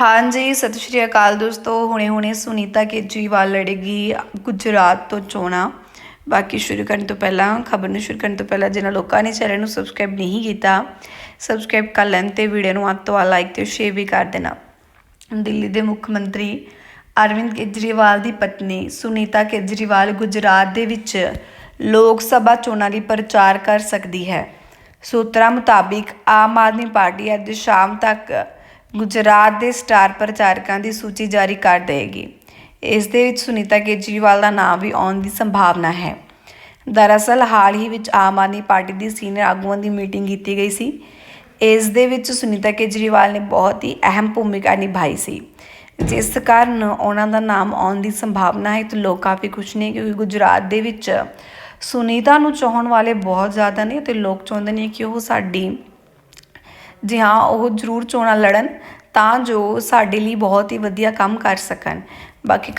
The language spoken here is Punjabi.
ਹਾਂਜੀ, ਸਤਿ ਸ਼੍ਰੀ ਅਕਾਲ ਦੋਸਤੋ। ਹੁਣੇ ਹੁਣੇ ਸੁਨੀਤਾ ਕੇਜਰੀਵਾਲ ਲੜੇਗੀ ਗੁਜਰਾਤ ਤੋਂ ਚੋਣਾਂ। ਬਾਕੀ ਸ਼ੁਰੂ ਕਰਨ ਤੋਂ ਪਹਿਲਾਂ, ਖਬਰ ਨੂੰ ਸ਼ੁਰੂ ਕਰਨ ਤੋਂ ਪਹਿਲਾਂ ਜਿਨ੍ਹਾਂ ਲੋਕਾਂ ਨੇ ਚੈਨਲ ਨੂੰ ਸਬਸਕ੍ਰਾਈਬ ਨਹੀਂ ਕੀਤਾ, ਸਬਸਕ੍ਰਾਈਬ ਕਰ ਲੈਣ ਤੇ ਵੀਡੀਓ ਨੂੰ ਅੱਧ ਤੋਂ ਵੱਧ ਲਾਈਕ ਤੇ ਸ਼ੇਅਰ ਵੀ ਕਰ ਦੇਣਾ। ਦਿੱਲੀ ਦੇ ਮੁੱਖ ਮੰਤਰੀ ਅਰਵਿੰਦ ਕੇਜਰੀਵਾਲ ਦੀ ਪਤਨੀ ਸੁਨੀਤਾ ਕੇਜਰੀਵਾਲ ਗੁਜਰਾਤ ਦੇ ਵਿੱਚ ਲੋਕ ਸਭਾ ਚੋਣਾਂ ਲਈ ਪ੍ਰਚਾਰ ਕਰ ਸਕਦੀ ਹੈ। ਸੂਤਰਾਂ ਮੁਤਾਬਿਕ, ਆਮ ਆਦਮੀ ਪਾਰਟੀ ਅੱਜ ਸ਼ਾਮ ਤੱਕ ਗੁਜਰਾਤ ਦੇ ਸਟਾਰ ਪ੍ਰਚਾਰਕਾਂ ਦੀ ਸੂਚੀ ਜਾਰੀ ਕਰ ਦੇਗੀ। ਇਸ ਦੇ ਵਿੱਚ ਸੁਨੀਤਾ ਕੇਜਰੀਵਾਲ ਦਾ ਨਾਮ ਵੀ ਆਉਣ ਦੀ ਸੰਭਾਵਨਾ ਹੈ। ਦਰਅਸਲ, ਹਾਲ ਹੀ ਵਿੱਚ ਆਮ ਆਦਮੀ ਪਾਰਟੀ ਦੀ ਸੀਨੀਅਰ ਆਗੂਆਂ ਦੀ ਮੀਟਿੰਗ ਕੀਤੀ ਗਈ ਸੀ। ਇਸ ਦੇ ਵਿੱਚ ਸੁਨੀਤਾ ਕੇਜਰੀਵਾਲ ਨੇ ਬਹੁਤ ਹੀ ਅਹਿਮ ਭੂਮਿਕਾ ਨਿਭਾਈ ਸੀ। ਜਿਸ ਕਾਰਨ ਉਹਨਾਂ ਦਾ ਨਾਮ ਆਉਣ ਦੀ ਸੰਭਾਵਨਾ ਹੈ ਤੇ ਲੋਕ ਕਾਫੀ ਖੁਸ਼ ਨੇ ਕਿਉਂਕਿ ਗੁਜਰਾਤ ਦੇ ਵਿੱਚ ਸੁਨੀਤਾ ਨੂੰ ਚਾਹਣ ਵਾਲੇ ਬਹੁਤ ਜ਼ਿਆਦਾ ਨੇ ਤੇ ਲੋਕ ਚਾਹੁੰਦੇ ਨੇ ਕਿ ਉਹ ਸਾਡੀ ਜੀ ਹਾਂ, ਉਹ ਜ਼ਰੂਰ ਚੋਣਾਂ ਲੜਨ ਤਾਂ ਜੋ ਸਾਡੇ ਲਈ ਬਹੁਤ ਹੀ ਵਧੀਆ ਕੰਮ ਕਰ ਸਕਣ। ਬਾਕੀ